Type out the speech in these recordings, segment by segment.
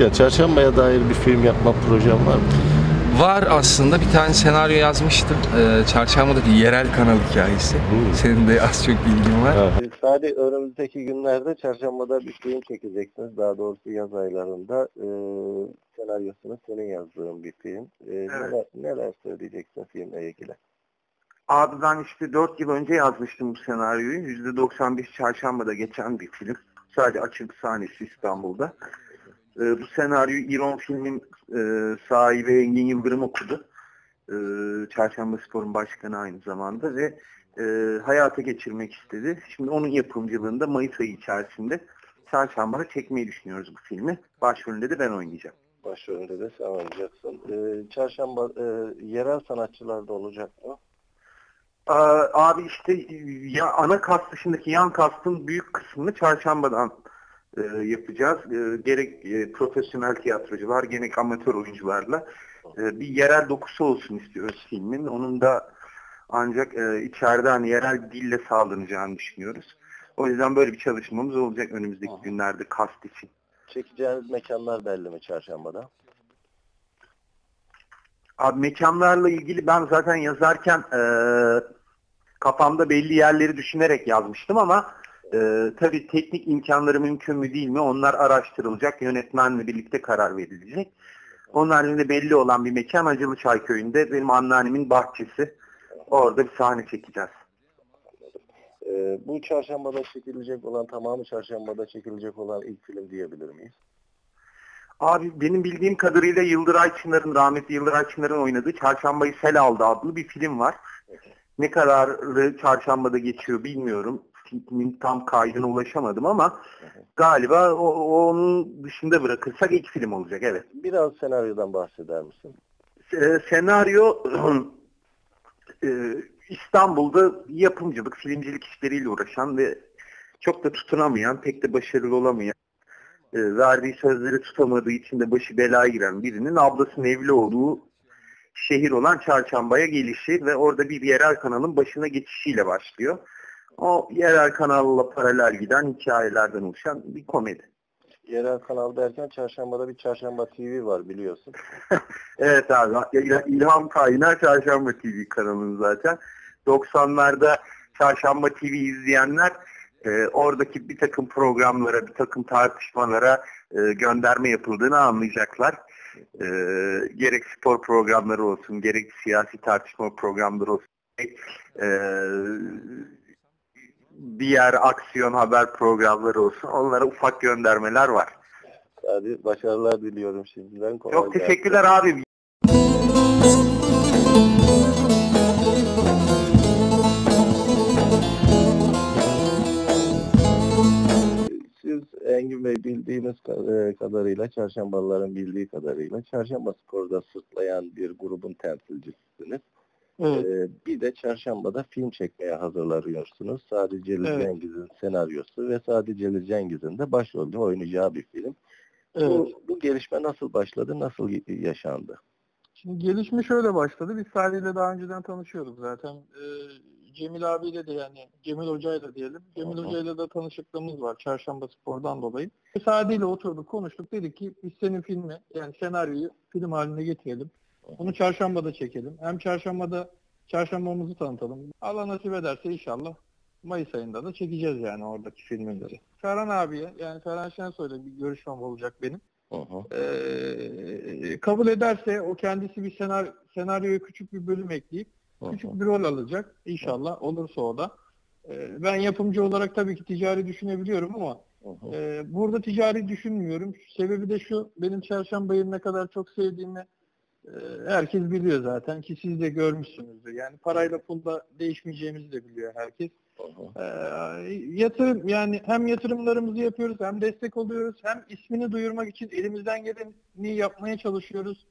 demişken çarşambaya dair bir film yapma projem var mı? Var aslında bir tane senaryo yazmıştım. Ee, Çarşamba'daki yerel kanal hikayesi. Hmm. Senin de az çok bilgin var. Ha. Sadece önümüzdeki günlerde çarşambada bir film çekeceksiniz. Daha doğrusu yaz aylarında. Ee, senaryosunu senin yazdığın bir film. Ee, neler, neler söyleyeceksin filmle ilgili? Abi ben işte 4 yıl önce yazmıştım bu senaryoyu. %95 çarşambada geçen bir film. Sadece açık sahnesi İstanbul'da. Ee, bu senaryoyu İron filmin e, sahibi Engin Yıldırım okudu. Ee, Çarşamba Spor'un başkanı aynı zamanda ve e, hayata geçirmek istedi. Şimdi onun yapımcılığında Mayıs ayı içerisinde Çarşamba'da çekmeyi düşünüyoruz bu filmi. Başrolünde de ben oynayacağım. Başrolünde de sen oynayacaksın. Ee, çarşamba e, yerel sanatçılar da olacak mı? Aa, Abi işte ya ana kast dışındaki yan kastın büyük kısmını çarşambadan e, yapacağız. E, gerek e, profesyonel tiyatrocular, gerek amatör oyuncularla e, bir yerel dokusu olsun istiyoruz filmin. Onun da ancak e, içeride hani yerel dille sağlanacağını düşünüyoruz. O yüzden böyle bir çalışmamız olacak önümüzdeki Aha. günlerde kast için. Çekeceğiniz mekanlar belli mi çarşambada? Abi mekanlarla ilgili ben zaten yazarken e, kafamda belli yerleri düşünerek yazmıştım ama e, tabii teknik imkanları mümkün mü değil mi onlar araştırılacak, yönetmenle birlikte karar verilecek. Onun haricinde belli olan bir mekan Acılıçay köyünde benim anneannemin bahçesi. Orada bir sahne çekeceğiz. Ee, bu çarşambada çekilecek olan, tamamı çarşambada çekilecek olan ilk film diyebilir miyiz? Abi benim bildiğim kadarıyla Yıldıray Çınar'ın, rahmetli Yıldıray Çınar'ın oynadığı Çarşambayı Sel Aldı adlı bir film var. Ne kadarı çarşambada geçiyor bilmiyorum. Tam kaydına ulaşamadım ama galiba o, o- onun dışında bırakırsak ilk film olacak evet. Biraz senaryodan bahseder misin? E, senaryo e, İstanbul'da yapımcılık, filmcilik işleriyle uğraşan ve çok da tutunamayan, pek de başarılı olamayan, e, verdiği sözleri tutamadığı için de başı belaya giren birinin ablasının evli olduğu şehir olan Çarşamba'ya gelişi ve orada bir yerel kanalın başına geçişiyle başlıyor. O yerel kanalla paralel giden hikayelerden oluşan bir komedi. Yerel kanal derken çarşambada bir çarşamba TV var biliyorsun. Evet abi. İl- İlham Kaynar Çarşamba TV kanalının zaten. 90'larda Çarşamba TV izleyenler e, oradaki bir takım programlara, bir takım tartışmalara e, gönderme yapıldığını anlayacaklar. E, gerek spor programları olsun, gerek siyasi tartışma programları olsun, e, diğer aksiyon haber programları olsun. Onlara ufak göndermeler var. Hadi başarılar diliyorum şimdiden. Kolay Çok gelsin. teşekkürler abi. Siz Engin Bey bildiğiniz e, kadarıyla, çarşambalıların bildiği kadarıyla çarşamba sporda sırtlayan bir grubun temsilcisisiniz. Ee, bir de çarşambada film çekmeye hazırlanıyorsunuz. Sadece Celil Evet. Cengiz'in senaryosu ve sadece Celil Cengiz'in de başrolde oynayacağı bir film. Evet. Bu, bu gelişme nasıl başladı, nasıl yaşandı? Şimdi gelişme şöyle başladı. Biz Salih ile daha önceden tanışıyorduk zaten. Ee, Cemil abiyle de yani Cemil Hoca'yla diyelim. Cemil. Hoca'yla da tanışıklığımız var Çarşamba Spor'dan dolayı. Sadi ile oturduk konuştuk. Dedik ki biz senin filmi yani senaryoyu film haline getirelim. Bunu çarşambada çekelim. Hem çarşambada çarşambamızı tanıtalım. Allah nasip ederse inşallah Mayıs ayında da çekeceğiz yani oradaki filmleri. Ferhan abiye yani Ferhan Şensoy'la bir görüşmem olacak benim. Hı. Ee, kabul ederse o kendisi bir senar senaryoya küçük bir bölüm ekleyip Hı küçük bir rol alacak inşallah olursa o da. Ee, ben yapımcı olarak tabii ki ticari düşünebiliyorum ama e, burada ticari düşünmüyorum. Sebebi de şu benim Çarşambayı ne kadar çok sevdiğimi herkes biliyor zaten ki siz de görmüşsünüzdür. Yani parayla pulla değişmeyeceğimizi de biliyor herkes. Hı. Ee, yatırım yani hem yatırımlarımızı yapıyoruz hem destek oluyoruz hem ismini duyurmak için elimizden geleni yapmaya çalışıyoruz.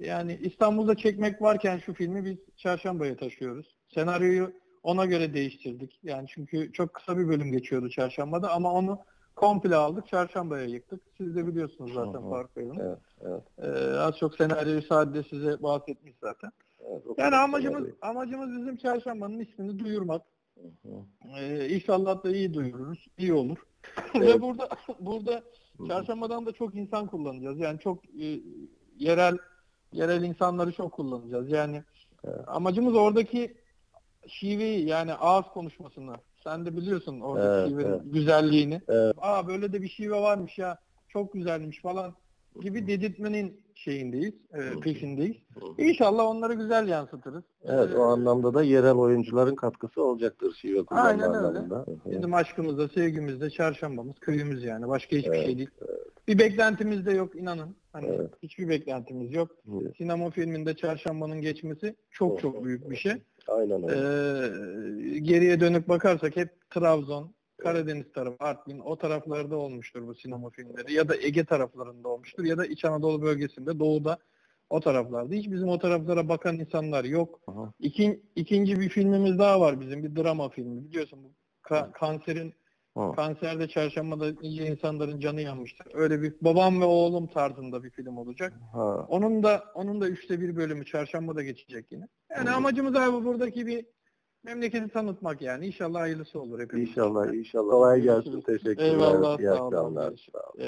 Yani İstanbul'da çekmek varken şu filmi biz Çarşamba'ya taşıyoruz. Senaryoyu ona göre değiştirdik. Yani çünkü çok kısa bir bölüm geçiyordu Çarşamba'da ama onu komple aldık Çarşamba'ya yıktık. Siz de biliyorsunuz zaten Hı hı. Faruk Bey'in. Evet, evet, Ee, az çok senaryoyu sadece size bahsetmiş zaten. evet. Yani amacımız senaryo. amacımız bizim Çarşamba'nın ismini duyurmak. Hı hı. Ee, inşallah da iyi duyururuz, iyi olur. Ve burada burada çarşambadan da çok insan kullanacağız. Yani çok e, yerel yerel insanları çok kullanacağız. Yani amacımız oradaki şiveyi yani ağız konuşmasını. Sen de biliyorsun oradaki Evet, evet. güzelliğini. Evet. Aa böyle de bir şive varmış ya. Çok güzelmiş falan gibi dedirtmenin şeyindeyiz, e, peşindeyiz. İnşallah onları güzel yansıtırız. Evet Ee, o anlamda da yerel oyuncuların katkısı olacaktır şive kullanma Aynen öyle. anlamında. Bizim aşkımız da sevgimiz de çarşambamız, köyümüz yani. Başka hiçbir Evet, şey değil. Bir beklentimiz de yok inanın. Hani Evet. hiçbir beklentimiz yok. Evet. Sinema filminde çarşambanın geçmesi çok çok büyük bir şey. Aynen öyle. Ee, geriye dönüp bakarsak hep Trabzon, Karadeniz tarafı, Artvin o taraflarda olmuştur bu sinema filmleri. Ya da Ege taraflarında olmuştur ya da İç Anadolu bölgesinde, doğuda o taraflarda. Hiç bizim o taraflara bakan insanlar yok. Aha. İkin, ikinci bir filmimiz daha var bizim. Bir drama filmi. Biliyorsun bu ka- kanserin Ha. kanserde çarşambada iyice insanların canı yanmıştır. Öyle bir babam ve oğlum tarzında bir film olacak. Ha. Onun da onun da üçte bir bölümü çarşambada geçecek yine. Yani amacımız abi buradaki bir memleketi tanıtmak yani. İnşallah hayırlısı olur hepimiz. İnşallah inşallah. Kolay gelsin. Teşekkürler. Eyvallah, İyi sağ olun. akşamlar. Sağ olun.